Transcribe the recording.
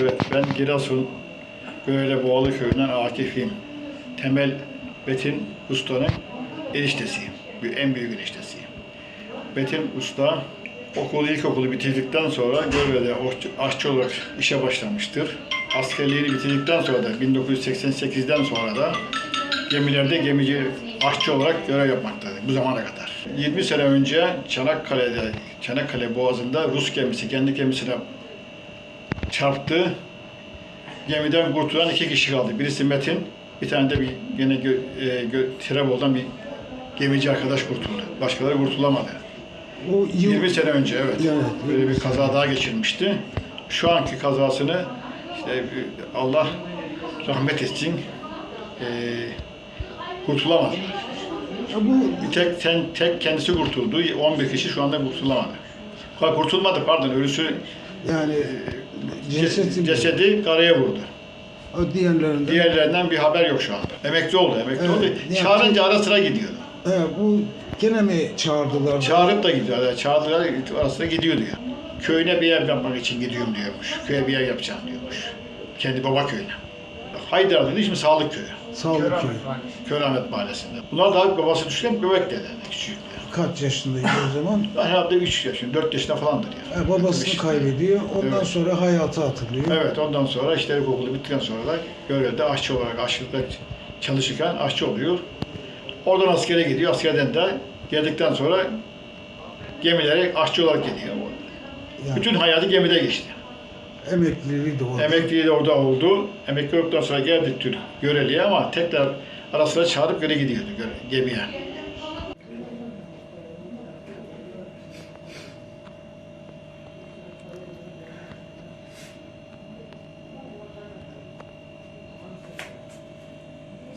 Evet, ben Giresun Göğele Boğalı Köyü'nden Akif'im. Temel Betin Usta'nın eniştesiyim. En büyük eniştesiyim. Betin Usta okulu, ilkokulu bitirdikten sonra aşçı- aşçı olarak işe başlamıştır. Askerliğini bitirdikten sonra da 1988'den sonra da gemilerde gemici aşçı olarak görev yapmaktadır bu zamana kadar. 20 sene önce Çanakkale'de, Çanakkale Boğazı'nda Rus gemisi kendi gemisine çarptı. Gemiden kurtulan iki kişi kaldı. Birisi Metin, bir tane de bir gene gö, e, gö, Tirebol'dan bir gemici arkadaş kurtuldu. Başkaları kurtulamadı. O yıl 20 sene önce evet. Evet, Böyle 20 bir kaza daha geçirmişti. Şu anki kazasını işte e, Allah rahmet etsin. E, kurtulamadı. Bu Bir tek sen tek kendisi kurtuldu. 11 kişi şu anda kurtulamadı. Kurtulmadı pardon. Ölüsü yani ce- cesetin cesedi karaya vurdu. o diğerlerinden Diğerlerinden bir haber yok şu anda. Emekli oldu, emekli Evet, oldu. ne Çağırınca ara sıra gidiyordu. He, bu gene mi çağırdılar? Çağırıp da gidiyor. Yani çağırdılar, ara sıra gidiyor diyor. Köyüne bir yer yapmak için gidiyorum diyormuş. Köye bir yer yapacağım diyormuş. Kendi baba köyüne. Haydar dedi, şimdi sağlık köyü. Sağlık köyü. Köyramet mahallesinde. Bunlar da babası düşünen bebek dedi. Küçük. Kaç yaşındaydı o zaman? Herhalde 3 yaşında, 4 yaşında falandır yani. E, babasını İşte. kaybediyor. Ondan Evet. sonra hayatı hatırlıyor. Evet, ondan sonra işte ilkokulu bittikten sonra da görevde aşçı olarak aşçılıkta çalışırken aşçı oluyor. Oradan askere gidiyor. Askerden de geldikten sonra gemilere aşçı olarak gidiyor. Yani Bütün hayatı gemide geçti. emekliliği de orada. Emekliliği de orada oldu. Emekli olduktan sonra geldi Türk göreliğe ama tekrar ara sıra çağırıp göre gidiyordu göre- gemiye.